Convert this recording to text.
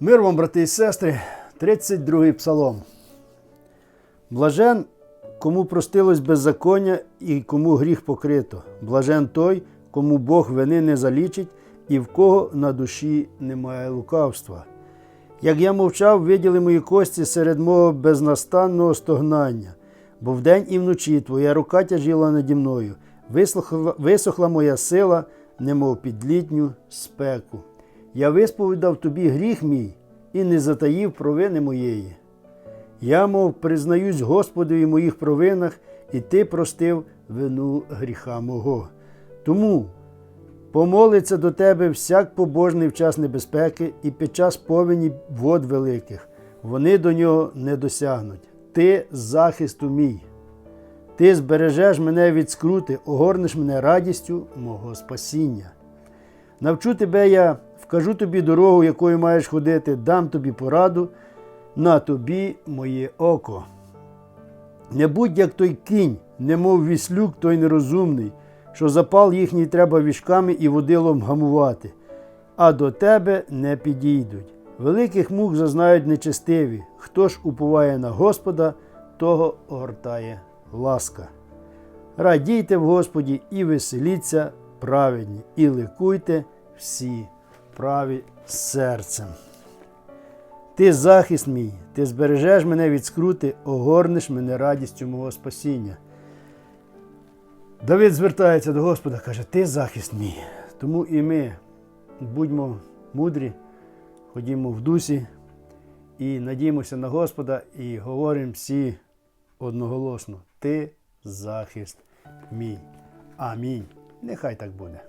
Мир вам, брати і сестри, 32-й псалом. Блажен, кому простилось беззаконня і кому гріх покрито. Блажен той, кому Бог вини не залічить і в кого на душі немає лукавства. Як я мовчав, виділи мої кості серед мого безнастанного стогнання, бо вдень і вночі твоя рука тяжіла наді мною, висохла, моя сила, немов під літню спеку. Я висповідав тобі гріх мій і не затаїв провини моєї. Я, мов, признаюсь Господові моїх провинах, і ти простив вину гріха мого. Тому помолиться до тебе всяк побожний в час небезпеки і під час повені вод великих. Вони до нього не досягнуть. Ти захисту мій. Ти збережеш мене від скрути, огорнеш мене радістю мого спасіння. Навчу тебе я, вкажу тобі дорогу, якою маєш ходити, дам тобі пораду, на тобі моє око. Не будь як той кінь, немов віслюк той нерозумний, що запал їхній треба вішками і водилом гамувати, а до тебе не підійдуть. Великих мук зазнають нечестиві. Хто ж уповає на Господа, того огортає ласка. Радійте в Господі і веселіться праведні, і ликуйте всі праві серцем. Ти захист мій, ти збережеш мене від скрути, огорнеш мене радістю мого спасіння. Давид звертається до Господа, каже, ти захист мій. Тому і ми будьмо мудрі, ходімо в дусі і надіємося на Господа і говоримо всі одноголосно: Ти захист мій. Амінь. Нехай так буде.